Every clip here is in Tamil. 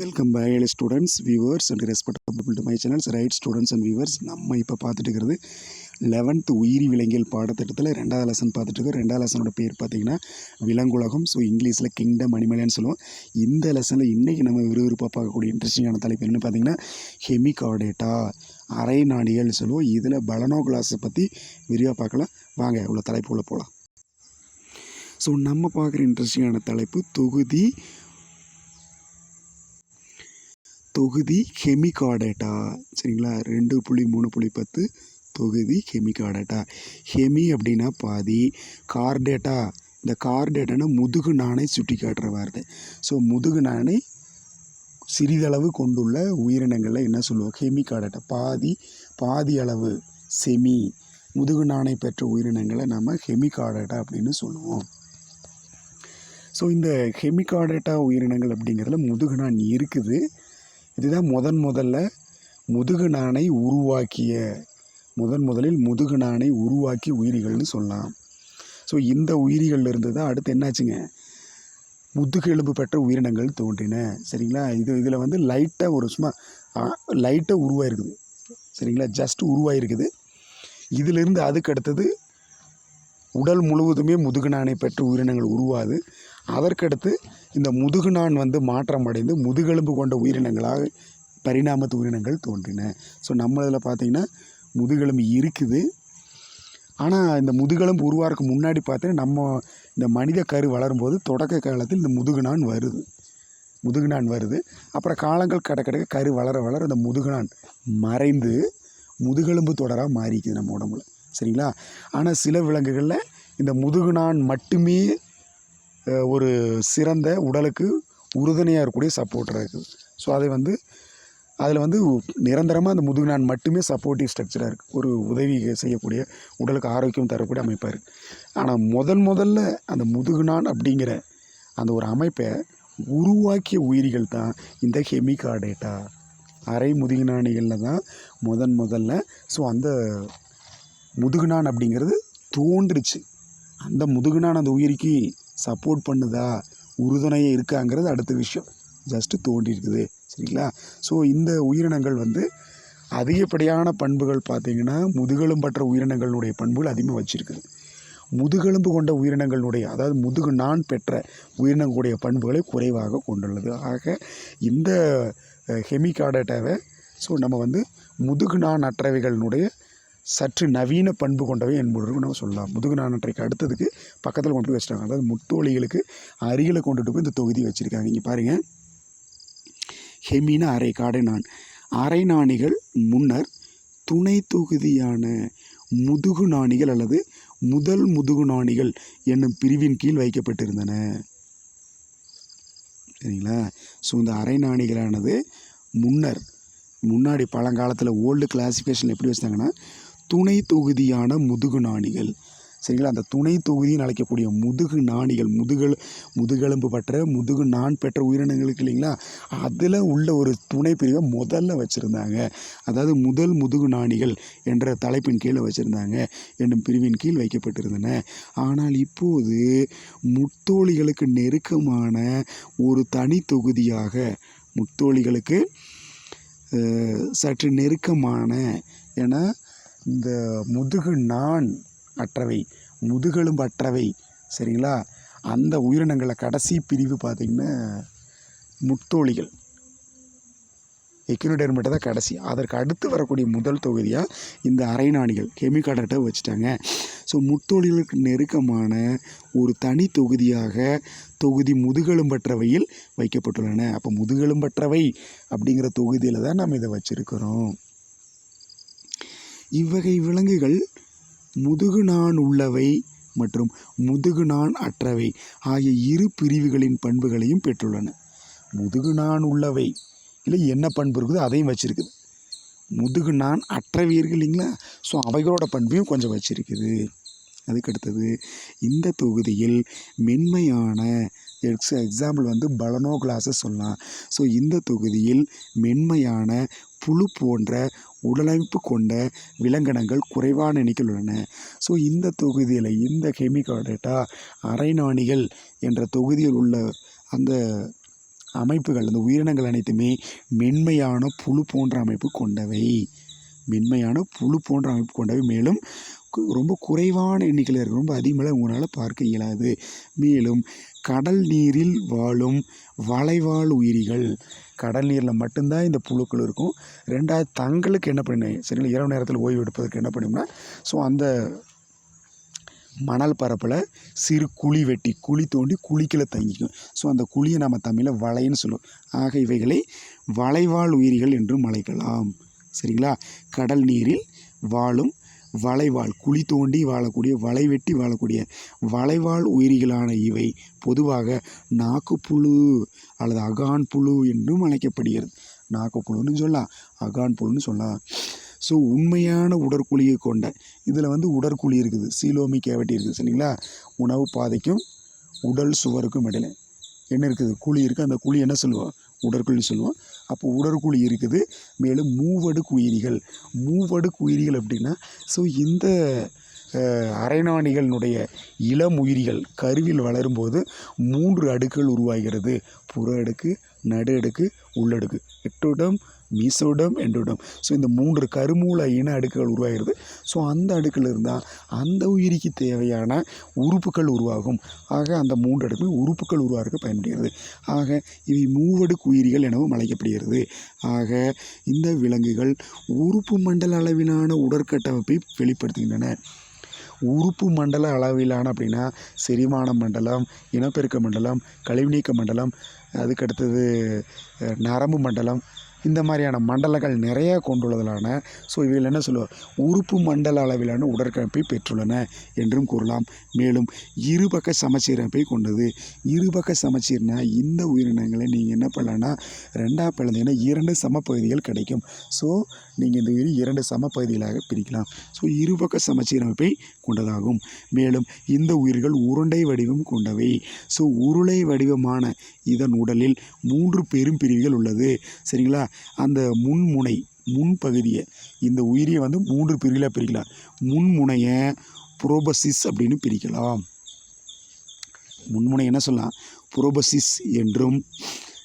Welcome by students viewers and respectable to my channels right students and viewers நம்ம இப்போ பார்த்துட்டு இருக்கிறது லெவன்த் உயிரி விலங்கியல் பாடத்திட்டத்தில் ரெண்டாவது லெசன் பார்த்துட்டு இருக்கோம் ரெண்டாவது லெசனோட பேர் பார்த்தீங்கன்னா விலங்குலகம். ஸோ இங்கிலீஷில் கிங்டம் அனிமல்னு சொல்லுவோம். இந்த லெசனில் இன்றைக்கி நம்ம விறுவிறுப்பாக பார்க்கக்கூடிய இன்ட்ரெஸ்டிங்கான தலைப்பு என்ன பார்த்தீங்கன்னா ஹெமிகார்டேட்டா அரை நாடிகள் சொல்லுவோம். இதில் பலனோ கிளாஸை பற்றி விரிவாக பார்க்கலாம். வாங்க உள்ள தலைப்புள்ள போகலாம் ஸோ நம்ம பார்க்குற இன்ட்ரெஸ்டிங்கான தலைப்பு தொகுதி தொகுதி ஹெமிகார்டேட்டா சரிங்களா? ரெண்டு புள்ளி மூணு புள்ளி பத்து தொகுதி ஹெமிகார்டேட்டா ஹெமி அப்படின்னா பாதி. கார்டேட்டா இந்த கார்டேட்டானா முதுகு நாணை சுட்டி காட்டுற வார்த்தை ஸோ முதுகு நாணை சிறிதளவு கொண்டுள்ள உயிரினங்களில் என்ன சொல்லுவோம்? ஹெமிகார்டேட்டா பாதி பாதி அளவு செமி. முதுகு நாணை பெற்ற உயிரினங்களை நம்ம ஹெமிகார்டேட்டா அப்படின்னு சொல்லுவோம். ஸோ இந்த ஹெமிகார்டேட்டா உயிரினங்கள் அப்படிங்கிறதுல முதுகு நான் இருக்குது. இதுதான் முதன் முதல்ல முதுகு நாணை உருவாக்கிய முதன் முதலில் முதுகு நாணை உருவாக்கிய உயிரிகள்னு சொல்லலாம். ஸோ இந்த உயிரிகள் இருந்து தான் அடுத்து என்னாச்சுங்க? முதுகெலும்பு பெற்ற உயிரினங்கள் தோன்றின. சரிங்களா? இது இதில் வந்து லைட்டாக ஒரு சும்மா லைட்டாக உருவாயிருக்குது. சரிங்களா? ஜஸ்ட் உருவாயிருக்குது. இதிலிருந்து அதுக்கு அடுத்தது உடல் முழுவதுமே முதுகு முதுகுநாணை பெற்ற உயிரினங்கள் உருவாது அதற்கடுத்து இந்த முதுகுநான் வந்து மாற்றம் அடைந்து முதுகெலும்பு கொண்ட உயிரினங்களாக பரிணாமத்து உயிரினங்கள் தோன்றின. ஸோ நம்ம இதில் பார்த்திங்கன்னா முதுகெலும்பு இருக்குது. ஆனால் இந்த முதுகெலும்பு உருவாருக்கு முன்னாடி பார்த்தீங்கன்னா நம்ம இந்த மனித கரு வளரும்போது தொடக்க காலத்தில் இந்த முதுகுநான் வருது. முதுகுநான் வருது. அப்புறம் காலங்கள் கடக்க கிடக்க கரு வளர வளர இந்த முதுகுநான் மறைந்து முதுகெலும்பு தொடராக மாறிக்குது நம்ம உடம்புல. சரிங்களா? ஆனால் சில விலங்குகளில் இந்த முதுகுநான் மட்டுமே ஒரு சிறந்த உடலுக்கு உறுதுணையாக இருக்கக்கூடிய சப்போர்ட்டராக இருக்குது ஸோ அதை வந்து அதில் வந்து நிரந்தரமாக அந்த முதுகுநான் மட்டுமே சப்போர்ட்டிவ் ஸ்ட்ரக்சராக இருக்குது ஒரு உதவி செய்யக்கூடிய உடலுக்கு ஆரோக்கியம் தரக்கூடிய அமைப்பாக இருக்குது ஆனால் முதல் முதல்ல அந்த முதுகுநான் அப்படிங்கிற அந்த ஒரு அமைப்பை உருவாக்கிய உயிரிகள் தான் இந்த ஹெமிகார்டேட்டா அரை முதுகுநாணிகளில் தான் முதன் முதல்ல ஸோ அந்த முதுகுநான் அப்படிங்கிறது தோன்றுச்சு. அந்த முதுகுநான் அந்த உயிரிக்கு சப்போர்ட் பண்ணுதா? உறுதுணையாக இருக்காங்கிறது அடுத்த விஷயம். ஜஸ்ட்டு தோண்டி இருக்குது சரிங்களா? ஸோ இந்த உயிரினங்கள் வந்து அதிகப்படியான பண்புகள் பார்த்திங்கன்னா முதுகெலும்பற்ற உயிரினங்களுடைய பண்புகள் அதிகமாக வச்சுருக்குது. முதுகெலும்பு கொண்ட உயிரினங்களுடைய அதாவது முதுகு நான் பெற்ற உயிரினங்களுடைய பண்புகளை குறைவாக கொண்டுள்ளது. ஆக இந்த ஹெமிகாடட்டாவை ஸோ நம்ம வந்து முதுகு நான் அற்றவைகளினுடைய சற்று நவீன பண்பு கொண்டவை என்பதற்கு நம்ம சொல்லலாம். முதுகு நானற்றைக்கு அடுத்ததுக்கு பக்கத்தில் கொண்டு போய் வச்சுட்டாங்க. அதாவது முத்தோலிகளுக்கு அருகில் கொண்டுட்டு போய் இந்த தொகுதி வச்சுருக்காங்க. இங்கே பாருங்கள் ஹெமினா அரை காடை நான். அரை நாணிகள் முன்னர் துணை தொகுதியான முதுகு நாணிகள் அல்லது முதல் முதுகு நாணிகள் என்னும் பிரிவின் கீழ் வைக்கப்பட்டிருந்தன. சரிங்களா? ஸோ இந்த அரை நாணிகளானது முன்னர் முன்னாடி பழங்காலத்தில் ஓல்டு கிளாசிஃபிகேஷன் எப்படி வச்சாங்கன்னா துணை தொகுதியான முதுகு நாணிகள். சரிங்களா? அந்த துணை தொகுதின்னு அழைக்கக்கூடிய முதுகு நாணிகள் முதுகெலு முதுகெலும்பு பற்ற முதுகு நான் பெற்ற உயிரினங்களுக்கு இல்லைங்களா? அதில் உள்ள ஒரு துணை பிரிவை முதல்ல வச்சுருந்தாங்க. அதாவது முதல் முதுகு நாணிகள் என்ற தலைப்பின் கீழே வச்சுருந்தாங்க. என்னும் பிரிவின் கீழ் வைக்கப்பட்டிருந்தன. ஆனால் இப்போது முத்தோழிகளுக்கு நெருக்கமான ஒரு தனி தொகுதியாக முத்தோழிகளுக்கு சற்று நெருக்கமான ஏன்னா இந்த முதுகு நான் அற்றவை முதுகெலும்பு அற்றவை சரிங்களா? அந்த உயிரினங்களில் கடைசி பிரிவு பார்த்திங்கன்னா முட்தோழிகள் எக்கினோடர்மெட்டை தான் கடைசி. அதற்கு அடுத்து வரக்கூடிய முதல் தொகுதியாக இந்த அரைநாணிகள் கெமிகாடட்டை வச்சுட்டாங்க. ஸோ முத்தோலிகளுக்கு நெருக்கமான ஒரு தனி தொகுதியாக தொகுதி முதுகெலும்பற்றவையில் வைக்கப்பட்டுள்ளன. அப்போ முதுகெலும்பற்றவை அப்படிங்கிற தொகுதியில் தான் நம்ம இதை வச்சுருக்கிறோம். இவ்வகை விலங்குகள் முதுகு நான் உள்ளவை மற்றும் முதுகு நான் அற்றவை ஆகிய இரு பிரிவுகளின் பண்புகளையும் பெற்றுள்ளன. முதுகு நான் உள்ளவை. இல்லை என்ன பண்பு இருக்குதோ? அதையும் வச்சுருக்குது. முதுகு நான் அற்றவை இல்லைங்களா? ஸோ அவைகளோட பண்பையும் கொஞ்சம் வச்சுருக்குது. அதுக்கு அடுத்தது இந்த தொகுதியில் மென்மையான எக்ஸ் எக்ஸாம்பிள் வந்து பலனோ கிளாஸஸ் சொல்லலாம். ஸோ இந்த தொகுதியில் மென்மையான புழு போன்ற உடலமைப்பு கொண்ட விலங்கினங்கள் குறைவான எண்ணிக்கையில் உள்ளன. ஸோ இந்த தொகுதியில் இந்த கெமிகார்டேட்டா அரைநாணிகள் என்ற தொகுதியில் உள்ள அந்த அமைப்புகள் இந்த உயிரினங்கள் அனைத்துமே மென்மையான புழு போன்ற அமைப்பு கொண்டவை. மென்மையான புழு போன்ற அமைப்பு கொண்டவை. மேலும் ரொம்ப குறைவான எண்ணிக்கையில் இருக்கு. ரொம்ப அதிகமாக உங்களால் பார்க்க இயலாது. மேலும் கடல் நீரில் வாழும் வளைவாழ் உயிரிகள். கடல் நீரில் மட்டும்தான் இந்த புழுக்கள் இருக்கும். ரெண்டாவது தங்களுக்கு என்ன பண்ணி சரிங்களா இரவு நேரத்தில் ஓய்வு எடுப்பதற்கு என்ன பண்ணும்னா ஸோ அந்த மணல் பரப்பில் சிறு குழி வெட்டி குழி தோண்டி குழிக்கில் தங்கிக்கும். ஸோ அந்த குழியை நம்ம தமிழில் வலைன்னு சொல்லுவோம். ஆக இவைகளை வளைவாழ் உயிரிகள் என்றும் அழைக்கலாம். சரிங்களா? கடல் நீரில் வாழும் வளைவாழ் குழி தோண்டி வாழக்கூடிய வலை வெட்டி வாழக்கூடிய வளைவாழ் உயிரிகளான இவை பொதுவாக நாக்குப்புழு அல்லது அகான் புழு என்றும் அழைக்கப்படுகிறது. நாக்குப்புழுன்னு சொல்லலாம் அகான் புழுன்னு சொல்லலாம் ஸோ உண்மையான உடற்குழியை கொண்ட இதில் வந்து உடற்குழி இருக்குது சீலோமி கேவிட்டி இருக்குது சரிங்களா? உணவு பாதைக்கும் உடல் சுவருக்கும் இடையில என்ன இருக்குது? குழி இருக்குது அந்த குழி என்ன சொல்லுவோம்? உடற்குழி சொல்லுவோம். அப்போ உடற்குழி இருக்குது. மேலும் மூவடுக்கு உயிரிகள் மூவடுக்கு உயிரிகள் அப்படின்னா ஸோ இந்த அரைநாணிகளினுடைய இளம் உயிரிகள் கருவில் வளரும்போது மூன்று அடுக்குகள் உருவாகிறது. புற அடுக்கு நடு அடுக்கு உள்ளடுக்கு எக்டோடம் மீசோடம் எண்டோடம். ஸோ இந்த மூன்று கருமூல இன அடுக்குகள் உருவாகிறது. ஸோ அந்த அடுக்கில் இருந்தால் அந்த உயிரிக்கு தேவையான உறுப்புகள் உருவாகும். ஆக அந்த மூன்று அடுக்கு உறுப்புகள் உருவாக பயன்படுகிறது. ஆக இவை மூவடுக்கு உயிரிகள் எனவும் அழைக்கப்படுகிறது. ஆக இந்த விலங்குகள் உறுப்பு மண்டல அளவிலான உடற்கட்டமைப்பை வெளிப்படுத்துகின்றன. உறுப்பு மண்டல அளவிலான அப்படின்னா செரிமான மண்டலம் இனப்பெருக்க மண்டலம் கழிவுநீக்க மண்டலம் அதுக்கடுத்தது நரம்பு மண்டலம் இந்த மாதிரியான மண்டலங்கள் நிறைய கொண்டுள்ளதலான ஸோ இவைகள் என்ன சொல்லுவாங்க உறுப்பு மண்டல அளவிலான உடற்கமைப்பை பெற்றுள்ளன என்றும் கூறலாம். மேலும் இருபக்க சமச்சீரமைப்பை கொண்டது. இருபக்க சமச்சீர்னா இந்த உயிரினங்களை நீங்கள் என்ன பண்ணலான்னா ரெண்டாக பிளந்தீங்கன்னா இரண்டு சமப்பகுதிகள் கிடைக்கும். ஸோ நீங்கள் இந்த உயிரை இரண்டு சம பகுதிகளாக பிரிக்கலாம். ஸோ இருபக்க சமச்சீரமைப்பை கொண்டதாகும். மேலும் இந்த உயிர்கள் உருண்டை வடிவம் கொண்டவை. ஸோ உருளை வடிவமான இதன் உடலில் மூன்று பெரும் பிரிவுகள் உள்ளது. சரிங்களா? அந்த முன்முனை முன்பகுதியை இந்த உயிரியை வந்து மூன்று பிரிவுகளாக பிரிக்கலாம். முன்முனையை புரோபசிஸ் அப்படின்னு பிரிக்கலாம். முன்முனை என்ன சொல்லலாம்? புரோபசிஸ் என்றும்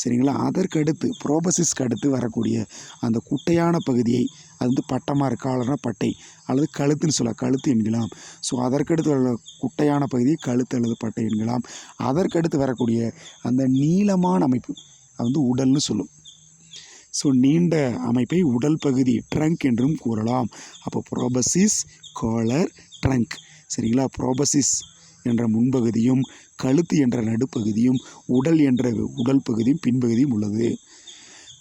சரிங்களா? அதற்கு அடுத்து புரோபசிஸ்க்கு அடுத்து வரக்கூடிய அந்த குட்டையான பகுதியை அது வந்து பட்டமாக இருக்கு? காலர்னா பட்டை அல்லது கழுத்துன்னு சொல்லலாம். கழுத்து என்கலாம். ஸோ அதற்கடுத்து வர குட்டையான பகுதியை கழுத்து அல்லது பட்டை என்கலாம். அதற்கடுத்து வரக்கூடிய அந்த நீளமான அமைப்பு அது வந்து உடல்னு சொல்லும். ஸோ நீண்ட அமைப்பை உடல் பகுதி ட்ரங்க் என்றும் கூறலாம். அப்போ ப்ரோபசிஸ் காலர் ட்ரங்க் சரிங்களா? ப்ரோபசிஸ் என்ற முன்பகுதியும் கழுத்து என்ற நடுப்பகுதியும் உடல் என்ற உடல் பகுதியும் பின்பகுதியும் உள்ளது.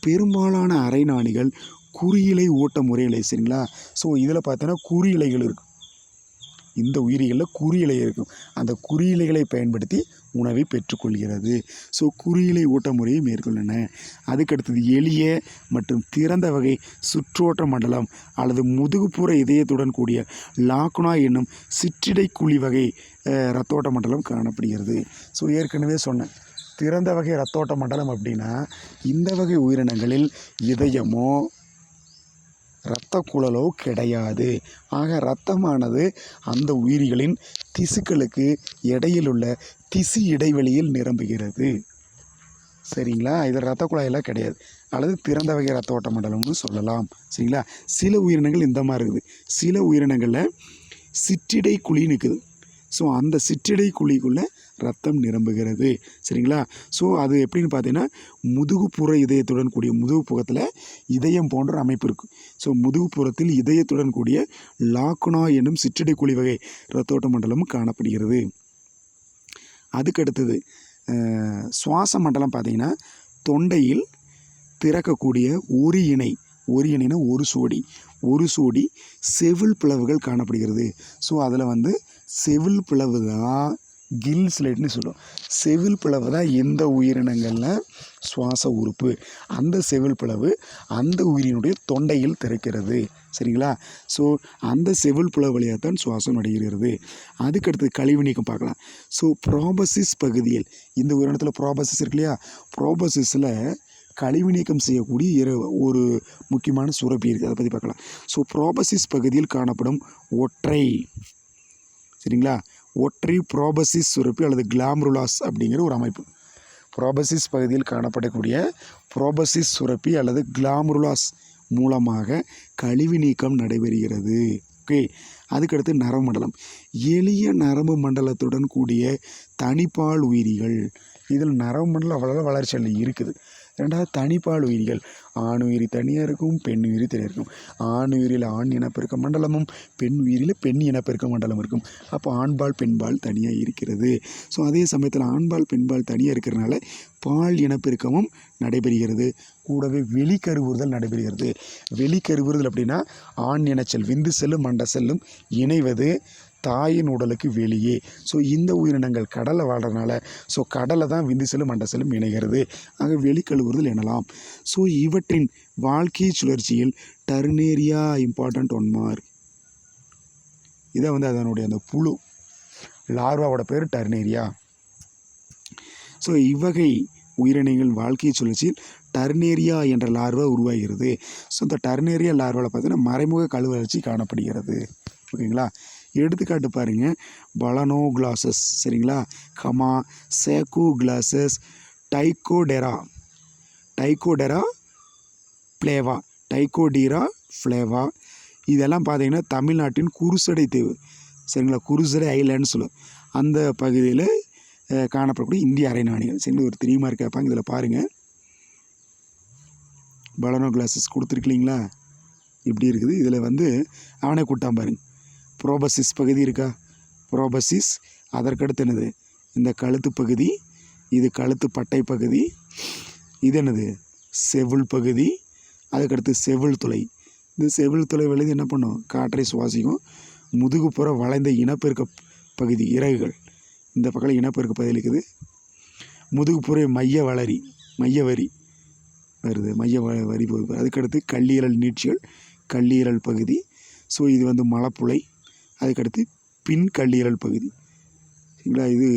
பெரும்பாலான அரைநாணிகள் குறியிலை ஓட்ட முறையிலை சரிங்களா? ஸோ இதில் பார்த்தோன்னா குறியிலைகள் இருக்கும் இந்த உயிரிகளில் குறியிலை இருக்கும். அந்த குறியிலைகளை பயன்படுத்தி உணவை பெற்றுக்கொள்கிறது. ஸோ குறியிலை ஊட்ட முறையை மேற்கொள்ளன. அதுக்கடுத்தது எளிய மற்றும் திறந்த வகை சுற்றோட்ட மண்டலம் அல்லது முதுகுப்புற இதயத்துடன் கூடிய லாக்குனா என்னும் சிற்றிடை குழி வகை ரத்தோட்ட மண்டலம் காணப்படுகிறது. ஸோ ஏற்கனவே சொன்னேன். திறந்த வகை ரத்தோட்ட மண்டலம் அப்படின்னா இந்த வகை உயிரினங்களில் இதயமோ இரத்த குழலோ கிடையாது. ஆக இரத்தமானது அந்த உயிரிகளின் திசுக்களுக்கு இடையிலுள்ள திசு இடைவெளியில் நிரம்புகிறது. சரிங்களா? இது ரத்த குழாயெல்லாம் கிடையாது. அல்லது திறந்த வகை ரத்த ஓட்ட மண்டலம்னு சொல்லலாம். சரிங்களா? சில உயிரினங்கள் இந்த மாதிரி இருக்குது. சில உயிரினங்களில் சிற்றிடை குழி நிற்குது ஸோ அந்த சிற்றிடை குழிக்குள்ளே ரத்தம் நிரம்புகிறது. சரிங்களா? ஸோ அது எப்படின்னு பார்த்தீங்கன்னா முதுகுப்புற இதயத்துடன் கூடிய முதுகுப்புறத்தில் இதயம் போன்ற அமைப்பு இருக்கும் ஸோ முதுகுப்புறத்தில் இதயத்துடன் கூடிய லாக்குனா என்னும் சிற்றிடை குழி வகை ரத்தோட்ட மண்டலமும் காணப்படுகிறது. அதுக்கடுத்தது சுவாச மண்டலம் பார்த்திங்கன்னா தொண்டையில் திறக்கக்கூடிய ஒரு இணை ஒரு இணைனா ஒரு சோடி ஒரு சோடி செவில் பிளவுகள் காணப்படுகிறது. ஸோ அதில் வந்து செவில் பிளவு தான் கில் ஸ்லேட்னு சொல்லுவோம். செவில் பிளவு தான் எந்த உயிரினங்களில்? சுவாச உறுப்பு. அந்த செவில் பிளவு அந்த உயிரினுடைய தொண்டையில் திறக்கிறது. சரிங்களா? ஸோ அந்த செவில் பிளவு வழியாக தான் சுவாசம் நடைகிறது அதுக்கடுத்து கழிவு நீக்கம் பார்க்கலாம். ஸோ ப்ரோபசிஸ் பகுதியில் இந்த உயிரினத்தில் ப்ரோபசிஸ் இருக்கு இல்லையா? ப்ராபசிஸில் கழிவு நீக்கம் செய்யக்கூடிய இரு ஒரு முக்கியமான சுரப்பி இருக்குது அதை பற்றி பார்க்கலாம். ஸோ ப்ரோபசிஸ் பகுதியில் காணப்படும் ஒற்றை சரிங்களா? ஒற்றை ப்ரோபசிஸ் சுரப்பி அல்லது கிளாம்ருலாஸ் அப்படிங்கிற ஒரு அமைப்பு. ப்ரோபசிஸ் பகுதியில் காணப்படக்கூடிய ப்ரோபசிஸ் சுரப்பி அல்லது கிளாம்ருலாஸ் மூலமாக கழிவு நீக்கம் நடைபெறுகிறது. ஓகே? அதுக்கடுத்து நரம்பு மண்டலம். எளிய நரம்பு மண்டலத்துடன் கூடிய தனிப்பால் உயிரிகள். இதில் நரம்பு மண்டலம் அவ்வளோ வளர்ச்சி இருக்குது. ரெண்டாவது தனிப்பால் உயிரிகள். ஆண் உயிரி தனியாக இருக்கும் பெண் உயிரி தனியாக இருக்கும். ஆண் உயிரில் ஆண் இனப்பெருக்க மண்டலமும் பெண் உயிரில் பெண் இனப்பெருக்க மண்டலம் இருக்கும். அப்போ ஆண்பால் பெண்பால் தனியாக இருக்கிறது. ஸோ அதே சமயத்தில் ஆண்பால் பெண்பால் தனியாக இருக்கிறனால பால் இனப்பெருக்கமும் நடைபெறுகிறது. கூடவே வெளிக்கருவுறுதல் நடைபெறுகிறது. வெளிக்கருவுறுதல் அப்படின்னா ஆண் இனச்செல் விந்து செல்லும் மண்ட செல்லும் இணைவது தாயின் உடலுக்கு வெளியே. ஸோ இந்த உயிரினங்கள் கடலை வாழ்கிறதுனால ஸோ கடலை தான் விந்துசலும் மண்டசலும் மண்ட செல்லும் இணைகிறது. ஆக வெளிக்கழுவுறுதல் எனலாம் ஸோ இவற்றின் வாழ்க்கை சுழற்சியில் டர்னேரியா இம்பார்ட்டண்ட் ஒன் மார்க் இதை வந்து அதனுடைய அந்த புழு லார்வாவோட பேர் டர்னேரியா ஸோ இவ்வகை உயிரினங்கள் வாழ்க்கை சுழற்சியில் டர்னேரியா என்ற லார்வா உருவாகிறது. ஸோ இந்த டர்னேரியா லார்வாவில் பார்த்தீங்கன்னா மறைமுக கழுவலர்ச்சி காணப்படுகிறது. ஓகேங்களா? எடுத்துக்காட்டு பாருங்கள் பலனோ கிளாசஸ் சரிங்களா? Comma Saccoglossus Ptychodera. Ptychodera flava. Ptychodera flava. இதெல்லாம் பார்த்தீங்கன்னா தமிழ்நாட்டின் குருசடை தீவு. சரிங்களா? குருசடை ஐலாண்ட்னு சொல்லுவோம். அந்த பகுதியில் காணப்படக்கூடிய இந்திய அரைநாணிகள் சரிங்களா? ஒரு த்ரீ மார்க் கேட்பாங்க இதில் பாருங்கள் பலனோ கிளாஸஸ் கொடுத்துருக்கீங்களா? இப்படி இருக்குது. இதில் வந்து அவனே கூட்டான் பாருங்க. புரோபசிஸ் பகுதி இருக்கா? ப்ரோபசிஸ் அதற்கடுத்து என்னது? இந்த கழுத்து பகுதி இது கழுத்து பட்டை பகுதி இது என்னது? செவுள் பகுதி அதுக்கடுத்து செவுள் துளை. இந்த செவுள் துளை விளைந்து என்ன பண்ணும்? காற்றை சுவாசிக்கும். முதுகுப்புற வளைந்த இனப்பெருக்க பகுதி இறகுகள். இந்த பக்கம் இனப்பெருக்க பகுதி இருக்குது. முதுகுப்புற மைய வளரி மைய வரி வருது. மைய வ- வரி பகுதி. அதுக்கடுத்து கல்லீரல் நீட்சிகள் கல்லீரல் பகுதி. ஸோ இது வந்து மலப்புழை அதுக்கடுத்து பின் கல்லீரல் பகுதி. சரிங்களா? இது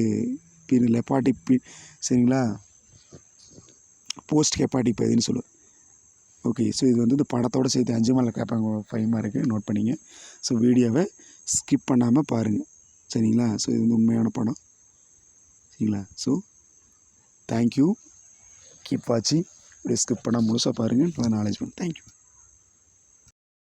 பின் லெப்பாட்டிக் பின் சரிங்களா? போஸ்ட் ஹெப்பாட்டிக் பகுதின்னு சொல்லுவோம். ஓகே ஸோ இது வந்து இந்த படத்தோடு சேர்த்து அஞ்சு மலை கேட்பாங்க ஃபைவ் மார்க்கு. நோட் பண்ணிங்க. ஸோ வீடியோவை ஸ்கிப் பண்ணாமல் பாருங்கள் சரிங்களா? ஸோ இது வந்து உண்மையான படம். சரிங்களா? ஸோ தேங்க்யூ கீப் வாட்சிங் இப்படி ஸ்கிப் பண்ணால் முழுசாக பாருங்கள் இப்போ நாலேஜ் பண்ணு. தேங்க்யூ